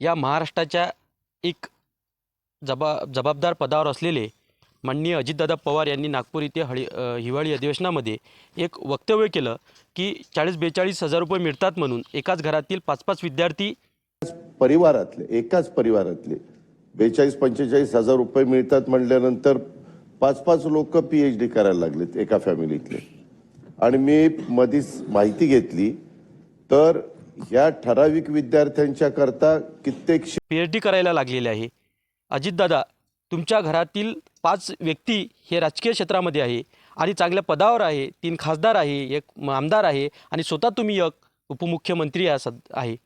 या महाराष्ट्राच्या एक जबा जबाबदार पदावर असलेले माननीय अजितदादा पवार यांनी नागपूर येथे हळी हिवाळी अधिवेशनामध्ये एक वक्तव्य केलं की चाळीस बेचाळीस हजार रुपये मिळतात म्हणून एकाच घरातील पाच पाच विद्यार्थी परिवारातले एकाच परिवारातले बेचाळीस पंचेचाळीस हजार रुपये मिळतात म्हणल्यानंतर पाच पाच लोक पीएच डी करायला लागलेत एका फॅमिलीतले आणि मी मधीच माहिती घेतली तर ह्या ठराविक विद्यार्थ्यांच्या करता कित्येक पी एच डी करायला लागलेले आहे. अजितदादा तुमच्या घरातील पाच व्यक्ती हे राजकीय क्षेत्रामध्ये आहे आणि चांगल्या पदावर आहे. तीन खासदार आहे एक आमदार आहे आणि स्वतः तुम्ही एक उपमुख्यमंत्री आहे आहे.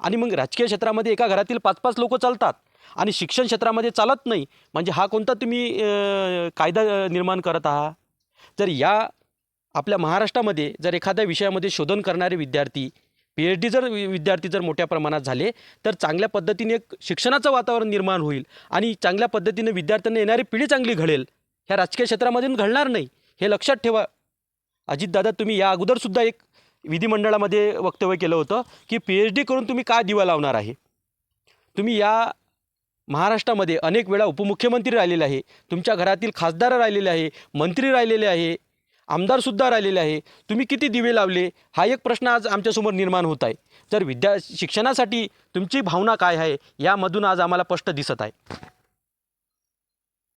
आणि मग राजकीय क्षेत्रामध्ये एका घरातील पाच पाच लोक चालतात आणि शिक्षण क्षेत्रामध्ये चालत नाही. म्हणजे हा कोणता तुम्ही कायदा निर्माण करत आहात? जर या आपल्या महाराष्ट्रामध्ये जर एखाद्या विषयामध्ये शोधन करणारे विद्यार्थी पी एच डी जर वि- विद्यार्थी जर मोठ्या प्रमाणात झाले तर चांगल्या पद्धतीने एक शिक्षणाचं वातावरण निर्माण होईल आणि चांगल्या पद्धतीने विद्यार्थ्यांना येणारी पिढी चांगली घडेल. ह्या राजकीय क्षेत्रामधून घडणार नाही हे लक्षात ठेवा. अजितदादा तुम्ही या अगोदरसुद्धा एक विधिमंडळामध्ये वक्तव्य केलं होतं की पी एच डी करून तुम्ही काय दिवा लावणार आहे? तुम्ही या महाराष्ट्रामध्ये अनेक वेळा उपमुख्यमंत्री राहिलेले आहे तुमच्या घरातील खासदार राहिलेले आहे मंत्री राहिलेले आहे आमदारसुद्धा राहिलेले आहे. तुम्ही किती दिवे लावले? हा एक प्रश्न आज आमच्यासमोर निर्माण होत आहे. तर विद्या शिक्षणासाठी तुमची भावना काय आहे? यामधून आज आम्हाला स्पष्ट दिसत आहे.